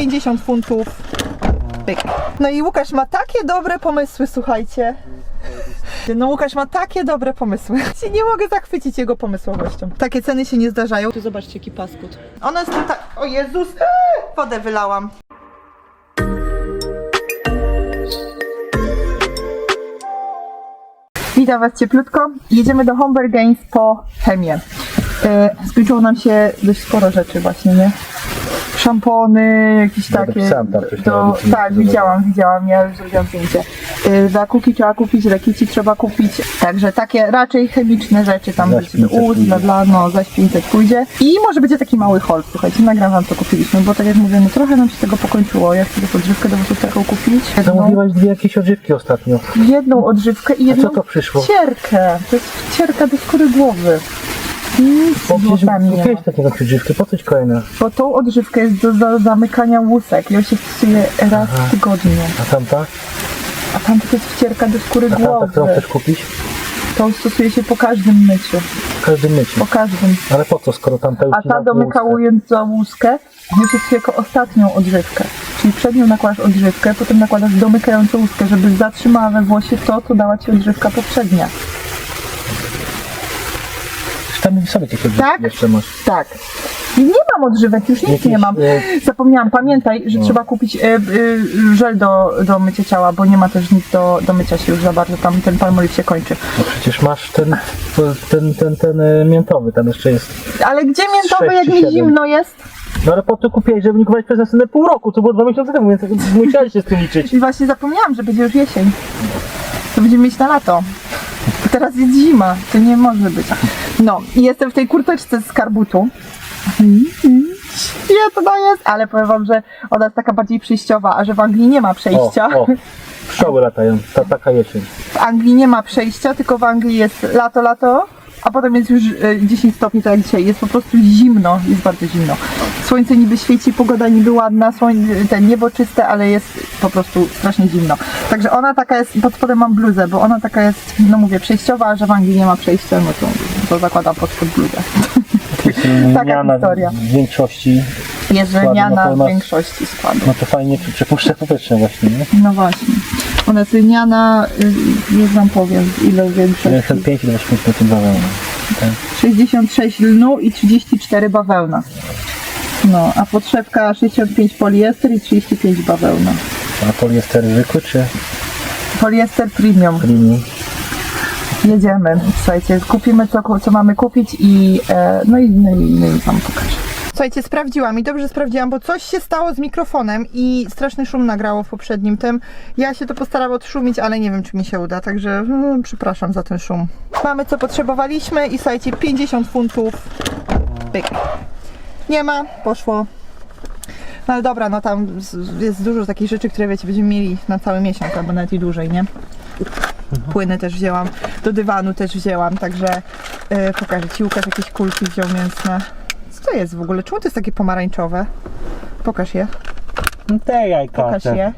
50 funtów. Pyk. No i Łukasz ma takie dobre pomysły, słuchajcie. No Łukasz ma takie dobre pomysły. Nie mogę zachwycić jego pomysłowością. Takie ceny się nie zdarzają. Tu zobaczcie jaki paskut. Ona jest tak... O Jezus! Eee, Wodę wylałam. Witam Was cieplutko. Jedziemy do Homber Games po chemię. E, skończyło nam się dość sporo rzeczy właśnie, nie? Szampony, jakieś Ja takie. tam coś na do, ulicy. tak, widziałam, widziałam, ja już zrobiłam zdjęcie. Dla kuki trzeba kupić, dla kici trzeba kupić. Także takie raczej chemiczne rzeczy tam do 500 ust, pójdzie. dla, dla, no, zaś 500 pójdzie. I może będzie taki mały haul, słuchajcie, nagram wam co kupiliśmy, bo tak jak mówię, no trochę nam się tego pokończyło. Ja chcę podżywkę do włosów taką kupić. Jedną, Zamówiłaś dwie jakieś odżywki ostatnio. jedną odżywkę i jedną co to przyszło? wcierkę. To jest wcierka do skóry głowy. Bo przecież nie takiego odżywkę, po coś kolejna? Bo tą odżywkę jest do, do zamykania łusek. Ja się stosuje raz w tygodniu. A tamta? A tam to jest wcierka do skóry A tamta, którą głowy. chcesz kupić? To stosuje się po każdym myciu. W każdym myciu. Po każdym. Ale po co, skoro tamta już A ta domykająca łuskę już jest jako ostatnią odżywkę. Czyli przed nią nakładasz odżywkę, potem nakładasz domykającą łuskę, żeby zatrzymała we włosie to, co dała ci odżywka poprzednia. Sobie Tak? jeszcze masz. Tak. I nie mam odżywek, już nic Jakieś, nie mam. e, Zapomniałam, pamiętaj, że No. trzeba kupić e, e, żel do, do mycia ciała, bo nie ma też nic do, do mycia się już za bardzo, tam ten palmolive się kończy. No przecież masz ten, ten, ten, ten e, miętowy, tam jeszcze jest. Ale gdzie miętowy, Sześć jak czy mi siedem. zimno jest? No ale po to kupiłeś, żeby nie kupować przez następne pół roku, co było dwa miesiące temu, więc musiałeś się z tym liczyć. I właśnie zapomniałam, że będzie już jesień. To będziemy mieć na lato. Teraz jest zima, to nie może być. No, i jestem w tej kurteczce z karbutu. Świetna jest, ale powiem wam, że ona jest taka bardziej przejściowa, a że w Anglii nie ma O, przejścia. o, pszczoły latają, ta, taka jesień. W Anglii nie ma przejścia, tylko w Anglii jest lato, lato, a potem jest już e, 10 stopni, tak jak dzisiaj. Jest po prostu zimno, jest bardzo zimno. Słońce niby świeci, pogoda niby ładna, słoń, ten niebo czyste, ale jest po prostu strasznie zimno. Także ona taka jest, pod spodem mam bluzę, bo ona taka jest, no mówię, przejściowa, a że w Anglii nie ma przejścia, no to, to zakładam pod spód bluzę. Taka historia. w większości, lniana to w większości składu. no to fajnie przy- przepuszcza powietrze właśnie, nie? No właśnie. Ona jest lniana, y, już wam powiem, ile większości. 75 do 85% bawełny. Tak. 66 lnu i 34 bawełna. No, a podszewka 65 poliester i 35 bawełna. A poliester zwykły czy Poliester premium. premium? Jedziemy. Słuchajcie, kupimy co, co mamy kupić i e, no i, no i, no i wam pokażę. Słuchajcie, sprawdziłam i dobrze sprawdziłam, bo coś się stało z mikrofonem i straszny szum nagrało w poprzednim tym. Ja się to postaram odszumić, ale nie wiem, czy mi się uda, także mm, przepraszam za ten szum. Mamy co potrzebowaliśmy i słuchajcie, 50 funtów. Pyk. Nie ma, poszło. No ale dobra, no tam jest dużo takich rzeczy, które wiecie, będziemy mieli na cały miesiąc, albo nawet i dłużej, nie? Płyny też wzięłam, do dywanu też wzięłam, także yy, pokażę Ci, Łukasz jakieś kulki wziął mięsne. Co to jest w ogóle? Czemu to jest takie pomarańczowe? Pokaż je, No te jajka. pokaż je.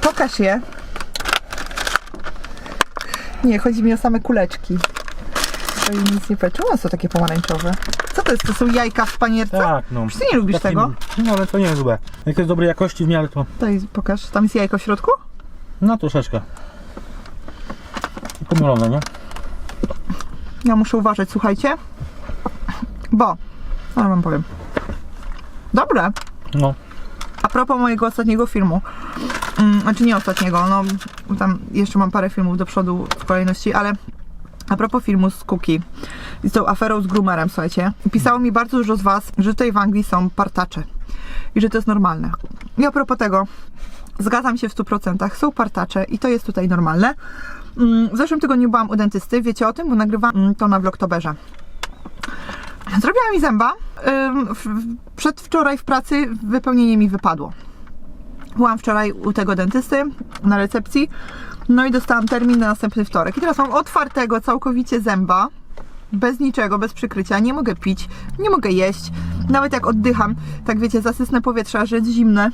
Pokaż je. Nie, chodzi mi o same kuleczki. To i nic nie powiem. Czemu one są takie pomarańczowe? Co to jest? To są jajka w panierce? Tak, no. Czy ty nie lubisz tego? No ale to nie jest złe. Jak jest dobrej jakości w miarę to. Daj, pokaż. Tam jest jajko w środku? No troszeczkę. Pomylone, nie? Ja muszę uważać, słuchajcie. Bo, ale wam powiem. Dobre. No. A propos mojego ostatniego filmu. Mm, znaczy nie ostatniego, no tam jeszcze mam parę filmów do przodu w kolejności, ale a propos filmu z Cookie i z tą aferą z groomerem, słuchajcie. Pisało mi bardzo dużo z Was, że tutaj w Anglii są partacze i że to jest normalne. I a propos tego, zgadzam się w 100%, są partacze i to jest tutaj normalne. Mm, W zeszłym tygodniu byłam u dentysty, wiecie o tym, bo nagrywam mm, to na Vlogtoberze. Zrobiła mi zęba. Przedwczoraj w pracy wypełnienie mi wypadło. Byłam wczoraj u tego dentysty na recepcji, no i dostałam termin na następny wtorek. I teraz mam otwartego całkowicie zęba, bez niczego, bez przykrycia. Nie mogę pić, nie mogę jeść. Nawet jak oddycham, tak wiecie, zasysnę powietrza, że jest zimne,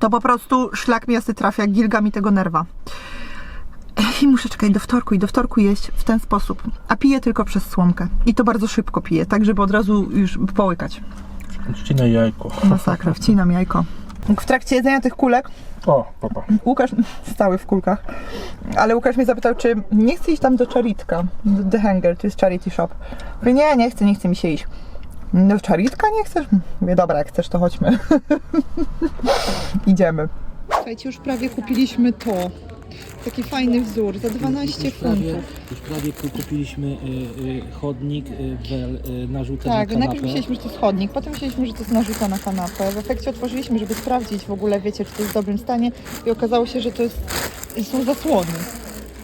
to po prostu szlak miasty trafia, gilga mi tego nerwa. I muszę czekać do wtorku i do wtorku jeść w ten sposób. A piję tylko przez słomkę. I to bardzo szybko piję, tak żeby od razu już połykać. Trzcinę jajko. Masakra, wcinam jajko. W trakcie jedzenia tych kulek O, papa. Łukasz stały w kulkach, ale Łukasz mnie zapytał, czy nie chce iść tam do Charitka, do The Hanger, to jest charity shop. Mówię, nie, nie chcę, nie chce mi się iść. No Charitka nie chcesz? Mówię, dobra, jak chcesz, to chodźmy. Idziemy. Słuchajcie, już prawie kupiliśmy to. Taki fajny wzór, za 12 już prawie, funtów. już prawie kupiliśmy y, y, chodnik, y, wel, y, narzutę Tak, na kanapę. najpierw myśleliśmy, że to jest chodnik, potem myśleliśmy, że to jest narzuta na kanapę. W efekcie otworzyliśmy, żeby sprawdzić w ogóle, wiecie, czy to jest w dobrym stanie i okazało się, że to jest, są zasłony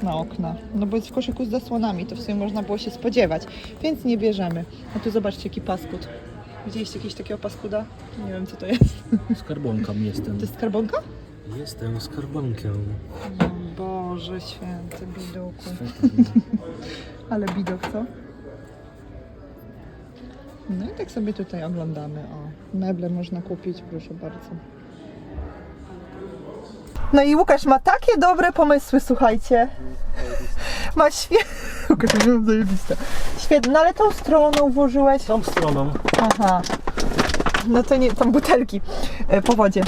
na okna. No bo jest w koszyku z zasłonami, to w sumie można było się spodziewać, więc nie bierzemy. A tu zobaczcie, jaki paskud. Widzieliście jakiegoś takiego paskuda? Nie wiem, co to jest. Skarbonką jestem. To jest skarbonka? Jestem skarbonką. Boże święty, bidoku. Ale bidok, co? No i tak sobie tutaj oglądamy. O, meble można kupić, proszę bardzo. No i Łukasz ma takie dobre pomysły, słuchajcie. Ma świetne. Łukasz, zajebiste. Świetne, no ale tą stroną włożyłeś. Tą stroną. Aha. No to nie, tam butelki e, po wodzie.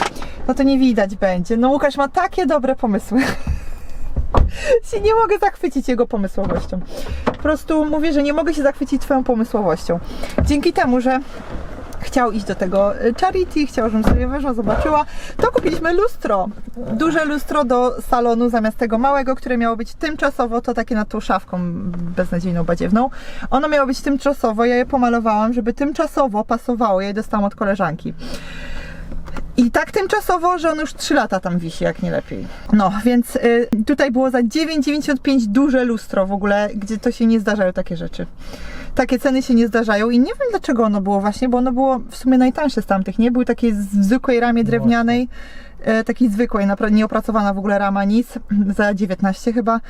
No to nie widać będzie. No Łukasz ma takie dobre pomysły. się nie mogę zachwycić jego pomysłowością. Po prostu mówię, że nie mogę się zachwycić twoją pomysłowością. Dzięki temu, że chciał iść do tego e, charity, chciał, żebym sobie weszła, zobaczyła, to kupiliśmy lustro. Duże lustro do salonu zamiast tego małego, które miało być tymczasowo, to takie nad tą szafką beznadziejną, badziewną. Ono miało być tymczasowo, ja je pomalowałam, żeby tymczasowo pasowało, ja je dostałam od koleżanki. I tak tymczasowo, że on już 3 lata tam wisi, jak nie lepiej. No, więc y, tutaj było za 9,95 duże lustro w ogóle, gdzie to się nie zdarzają takie rzeczy. Takie ceny się nie zdarzają i nie wiem dlaczego ono było właśnie, bo ono było w sumie najtańsze z tamtych, nie? Były takie w zwykłej ramie drewnianej, e, takiej zwykłej, nieopracowana w ogóle rama, nic, za 19 chyba.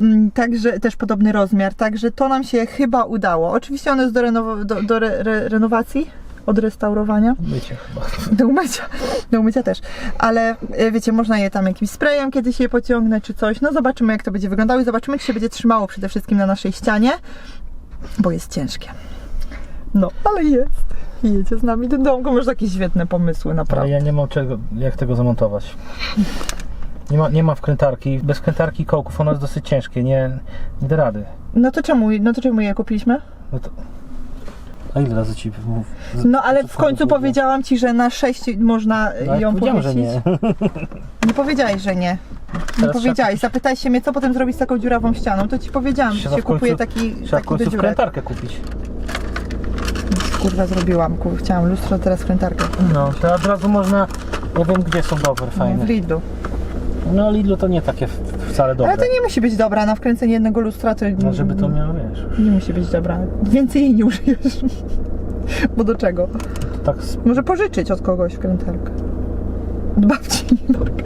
Mm, Także też podobny rozmiar, także to nam się chyba udało. Oczywiście ono jest do, renow- do, do re- re- renowacji, odrestaurowania. Mycie chyba. Do umycia, do umycia też. Ale e, wiecie, można je tam jakimś sprayem kiedyś je pociągnąć czy coś. No zobaczymy jak to będzie wyglądało i zobaczymy czy się będzie trzymało przede wszystkim na naszej ścianie, bo jest ciężkie. No, ale jest. Jedzie z nami do domku. Masz jakieś świetne pomysły, Ale naprawdę. ja nie mam czego, jak tego zamontować. Nie ma, nie ma wkrętarki. Bez wkrętarki kołków ono jest dosyć ciężkie. Nie, nie da rady. No to czemu, no to czemu je kupiliśmy? No to... A ile razy ci mów? z- No ale w końcu powiedział? powiedziałam ci, że na 6 można No, ją powiedziałem, że powiesić. nie. Nie powiedziałeś, że nie. Nie Teraz powiedziałeś. Zapytałeś się mnie, co potem zrobić z taką dziurawą ścianą. To ci powiedziałam, że Trzeba się w końcu- kupuje taki, Trzeba w taki do końcu dziurek. wkrętarkę kupić. Kurwa zrobiłam, kur, chciałam lustro, teraz krętarkę. No, to od razu można... Ja wiem, gdzie są dobre, W fajne. Lidlu. No Lidlu to nie takie w- wcale dobre. Ale to nie musi być dobra, na wkręcenie jednego lustra to No żeby to miało, wiesz, nie musi być dobra. Więcej jej nie użyjesz. Bo do czego? to tak. Może pożyczyć od kogoś wkrętarkę. Od babci. Dorka.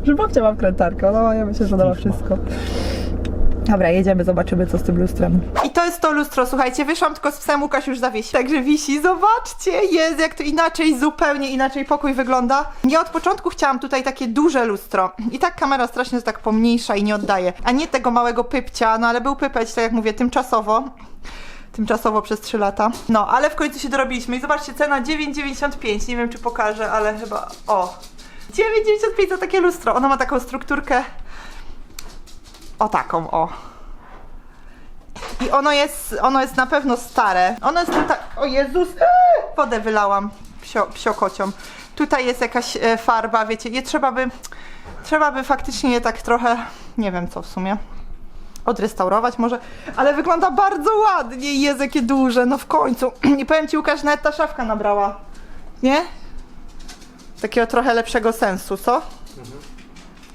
Może babcia ma wkrętarkę, no ja myślę, że ma. wszystko. Dobra, jedziemy, zobaczymy co z tym lustrem. I jest to lustro, słuchajcie, wyszłam tylko z psem, Łukasz już zawiesi. Także wisi, zobaczcie, jest jak to inaczej, zupełnie inaczej pokój wygląda. Ja od początku chciałam tutaj takie duże lustro. I tak kamera strasznie tak pomniejsza i nie oddaje. A nie tego małego pypcia, no ale był pypeć, tak jak mówię, tymczasowo. Tymczasowo przez 3 lata. No, ale w końcu się dorobiliśmy. I zobaczcie, cena 9,95. Nie wiem, czy pokażę, ale chyba. O! 9,95 za takie lustro. Ono ma taką strukturkę. O taką, o. I ono jest, ono jest na pewno stare. Ono jest tutaj. O Jezus! Wodę wylałam psio. Tutaj jest jakaś e, farba, wiecie, je trzeba by. Trzeba by faktycznie je tak trochę. Nie wiem co w sumie odrestaurować może, ale wygląda bardzo ładnie, jest jakie duże, no w końcu. I powiem Ci Łukasz, nawet ta szafka nabrała, nie? Takiego trochę lepszego sensu, co?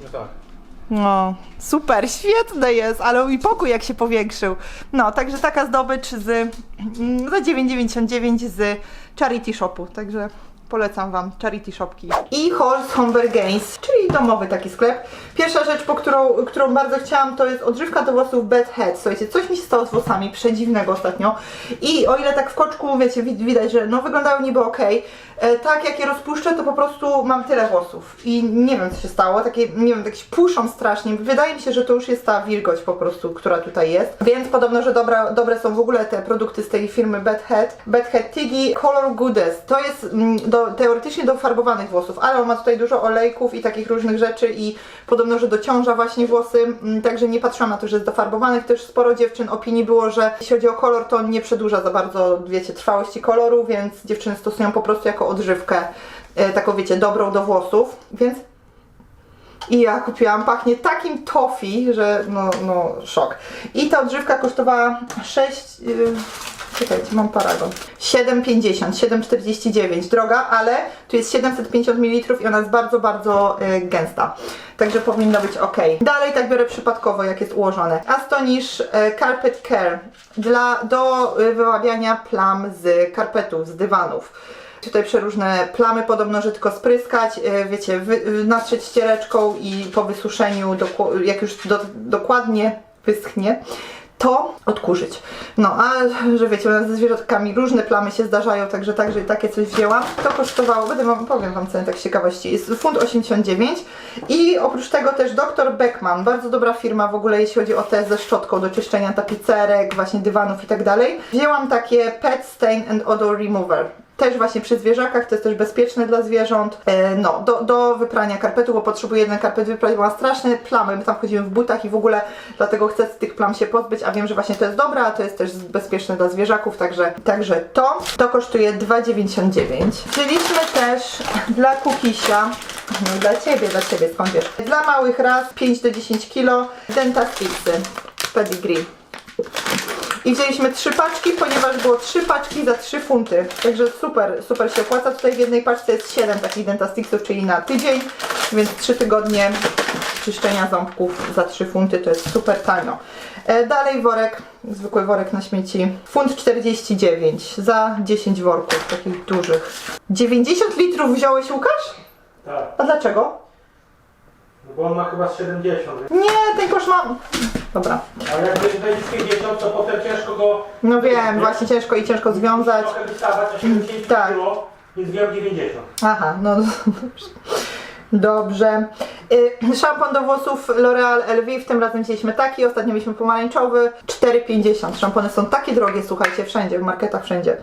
No tak. No, super, świetne jest, ale i pokój jak się powiększył. No, także taka zdobycz z mm, za 9,99 z Charity Shopu, także polecam Wam Charity Shopki. I Halls Home Bargains, czyli domowy taki sklep. Pierwsza rzecz, po którą, którą bardzo chciałam, to jest odżywka do włosów Bed Head. Słuchajcie, coś mi się stało z włosami, przedziwnego ostatnio. I o ile tak w koczku, wiecie, wid- widać, że no wyglądają niby ok, e, tak jak je rozpuszczę, to po prostu mam tyle włosów. I nie wiem co się stało, takie, nie wiem, jakieś puszą strasznie. Wydaje mi się, że to już jest ta wilgoć po prostu, która tutaj jest. Więc podobno, że dobra, dobre są w ogóle te produkty z tej firmy Bad Head. Bad Head Tiggy Color Goodness. To jest mm, do, teoretycznie do farbowanych włosów, ale on ma tutaj dużo olejków i takich różnych rzeczy i podobno, że dociąża właśnie włosy, mm, także nie patrzyłam na to, że jest do farbowanych. Też sporo dziewczyn opinii było, że jeśli chodzi o kolor, to on nie przedłuża za bardzo, wiecie, trwałości koloru, więc dziewczyny stosują po prostu jako odżywkę, e, taką wiecie, dobrą do włosów, więc i ja kupiłam, pachnie takim toffee, że no, no szok. I ta odżywka kosztowała 6, yy, czekajcie, mam paragon, 7,50, 7,49, droga, ale tu jest 750 ml i ona jest bardzo, bardzo yy, gęsta. Także powinno być ok. Dalej tak biorę przypadkowo, jak jest ułożone. Astonish e, Carpet Care dla, do y, wyłabiania plam z karpetów, z dywanów. Tutaj przeróżne plamy, podobno, że tylko spryskać, e, wiecie, y, natrzeć ściereczką i po wysuszeniu, jak już do, dokładnie wyschnie, to odkurzyć. No, a że wiecie, ze zwierzatkami różne plamy się zdarzają, także także takie coś wzięłam. To kosztowało, będę wam, powiem wam cenę tak z ciekawości, jest funt 89 i oprócz tego też Dr. Beckman, bardzo dobra firma w ogóle, jeśli chodzi o te ze szczotką do czyszczenia tapicerek, właśnie dywanów i tak dalej. Wzięłam takie Pet Stain and Odor Remover. Też właśnie przy zwierzakach, to jest też bezpieczne dla zwierząt. E, no, do, do wyprania karpetu, bo potrzebuję jeden karpet wyprać, bo ma straszne plamy, my tam chodzimy w butach i w ogóle dlatego chcę z tych plam się pozbyć, a wiem, że właśnie to jest dobre, a to jest też bezpieczne dla zwierzaków, także, także to. To kosztuje 2,99. Wzięliśmy też dla Kukisia, no dla Ciebie, dla Ciebie, skąd wiesz, dla małych ras 5 do 10 kg Dentastixy Pedigree. I wzięliśmy trzy paczki, ponieważ było trzy paczki za 3 funty. Także super, super się opłaca. Tutaj w jednej paczce jest 7 takich dentastixów, czyli na tydzień, więc 3 tygodnie czyszczenia ząbków za 3 funty to jest super tanio. E, dalej worek, zwykły worek na śmieci. Funt 49 za 10 worków takich dużych. 90 litrów wziąłeś Łukasz? Tak, A dlaczego? no bo on ma chyba z 70. Nie, ten kosz ma... Dobra. Ale jak będzie będzie 50, to potem ciężko go No wiem, właśnie ciężko i ciężko związać. trochę wystawać, a 70 Tak. kg, więc wziąłem 90. Aha, no dobrze. Dobrze. Y, szampon do włosów L'Oreal LV, w tym razem wzięliśmy taki, ostatnio mieliśmy pomarańczowy, 4,50. Szampony są takie drogie, słuchajcie, wszędzie, w marketach wszędzie.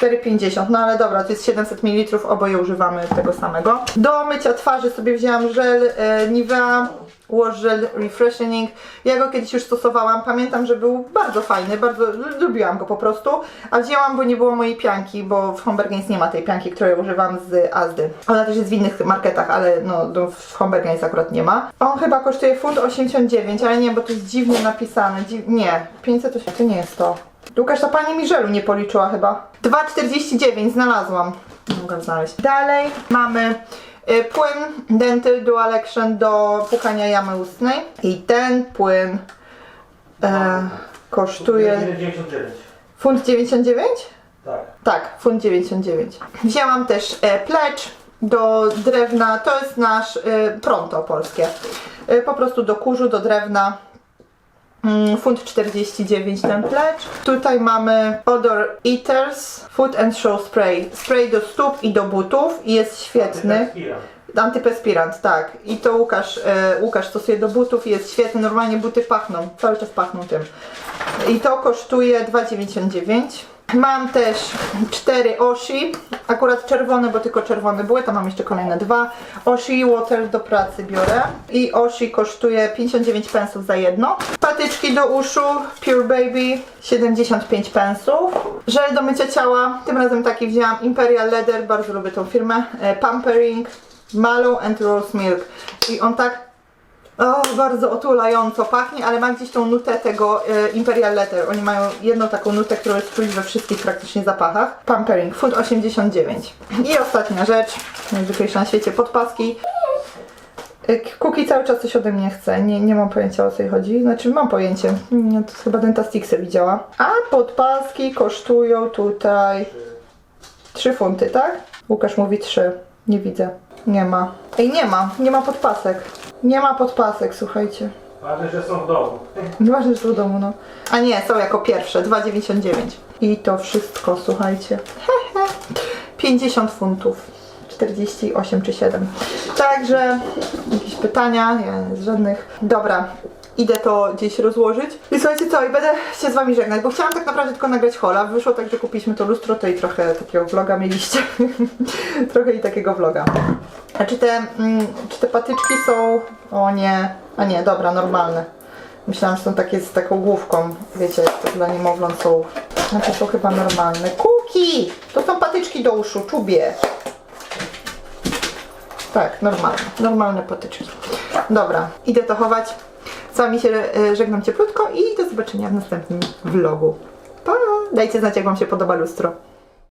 4,50, no ale dobra, to jest 700 ml, oboje używamy tego samego. Do mycia twarzy sobie wzięłam żel e, Nivea Wash Gel Refreshing. Ja go kiedyś już stosowałam, pamiętam, że był bardzo fajny, bardzo lubiłam go po prostu, a wzięłam, bo nie było mojej pianki, bo w Hombergains nie ma tej pianki, której używam z Azdy. Ona też jest w innych marketach, ale no, no w Hombergains akurat nie ma. On chyba kosztuje funt 89, ale nie bo to jest dziwnie napisane. Dziw... Nie, 508, to nie jest to. Łukasz, ta pani mi żelu nie policzyła chyba. 2,49 znalazłam. Mogę znaleźć. Dalej mamy y, płyn Dentyl Dual Action do pukania jamy ustnej. I ten płyn e, kosztuje 99. funt 99? Tak. Tak, funt 99. Wzięłam też e, plecz do drewna, to jest nasz e, pronto polskie. E, po prostu do kurzu, do drewna. Mm, Funt 49 ten plecz. Tutaj mamy Odor Eaters Food and Show Spray. Spray do stóp i do butów i jest świetny. Antyperspirant, tak. I to Łukasz, e, Łukasz stosuje do butów i jest świetny. Normalnie buty pachną, cały czas pachną tym. I to kosztuje 2,99. Mam też cztery Oshi, akurat czerwone, bo tylko czerwone były, tam mam jeszcze kolejne dwa. Oshi Water do pracy biorę i Oshi kosztuje 59 pensów za jedno. Patyczki do uszu Pure Baby 75 pensów. Żel do mycia ciała, tym razem taki wzięłam Imperial Leather, bardzo lubię tą firmę. E, Pampering, Mallow and Rose Milk. I on tak o, bardzo otulająco pachnie, ale ma gdzieś tą nutę tego e, Imperial Leather. Oni mają jedną taką nutę, którą jest czuć we wszystkich praktycznie zapachach. Pampering, funt 89. I ostatnia rzecz, najzwyklejsza na świecie, podpaski. E, Kuki cały czas coś ode mnie chce, nie, nie mam pojęcia o co jej chodzi. Znaczy mam pojęcie, Mm, to chyba Dentastixy widziała. A podpaski kosztują tutaj 3 funty, tak? Łukasz mówi 3. Nie widzę. Nie ma. Ej, nie ma. Nie ma podpasek. Nie ma podpasek, słuchajcie. Ważne, że są w domu. Nieważne, że są w domu, no. A nie, są jako pierwsze. 2,99. I to wszystko, słuchajcie. 50 funtów. 48 czy 7. Także jakieś pytania? Nie, żadnych. Dobra, idę to gdzieś rozłożyć. I słuchajcie co, i będę się z wami żegnać, bo chciałam tak naprawdę tylko nagrać hola. Wyszło tak, że kupiliśmy to lustro, to i trochę takiego vloga mieliście. trochę i takiego vloga. A czy te, mm, czy te patyczki są... O nie, a nie, dobra, normalne. Myślałam, że są takie z taką główką. Wiecie, jak to dla niemowląt są. Znaczy są chyba normalne. Kuki! To są patyczki do uszu, czubie. Tak, normalne. Normalne patyczki. Dobra, idę to chować. Z wami się e, żegnam cieplutko i do zobaczenia w następnym vlogu. Pa! Dajcie znać, jak wam się podoba lustro.